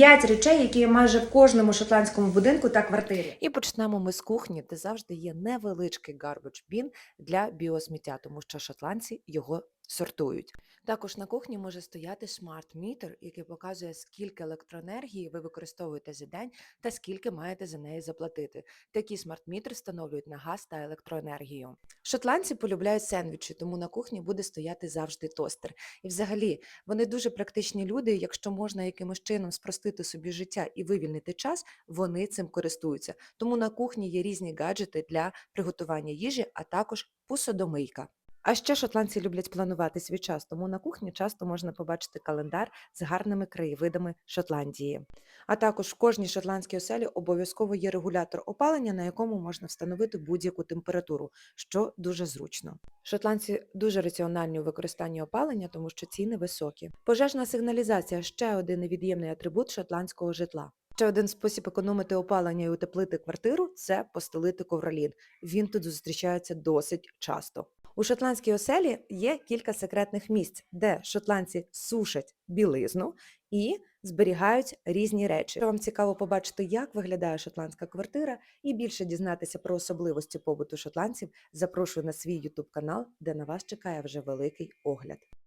П'ять речей, які є майже в кожному шотландському будинку та квартирі. І почнемо ми з кухні, де завжди є невеличкий garbage bin для біосміття, тому що шотландці його сортують. Також на кухні може стояти смарт-мітер, який показує, скільки електроенергії ви використовуєте за день та скільки маєте за неї заплатити. Такі смарт-мітри встановлюють на газ та електроенергію. Шотландці полюбляють сендвічі, тому на кухні буде стояти завжди тостер. І взагалі вони дуже практичні люди. Якщо можна якимось чином спростити собі життя і вивільнити час, вони цим користуються. Тому на кухні є різні гаджети для приготування їжі, а також посудомийка. А ще шотландці люблять планувати свій час, тому на кухні часто можна побачити календар з гарними краєвидами Шотландії. А також в кожній шотландській оселі обов'язково є регулятор опалення, на якому можна встановити будь-яку температуру, що дуже зручно. Шотландці дуже раціональні у використанні опалення, тому що ціни високі. Пожежна сигналізація ще один невід'ємний атрибут шотландського житла. Ще один спосіб економити опалення і утеплити квартиру це постелити ковролін. Він тут зустрічається досить часто. У шотландській оселі є кілька секретних місць, де шотландці сушать білизну і зберігають різні речі. Вам цікаво побачити, як виглядає шотландська квартира, і більше дізнатися про особливості побуту шотландців, запрошую на свій YouTube канал, де на вас чекає вже великий огляд.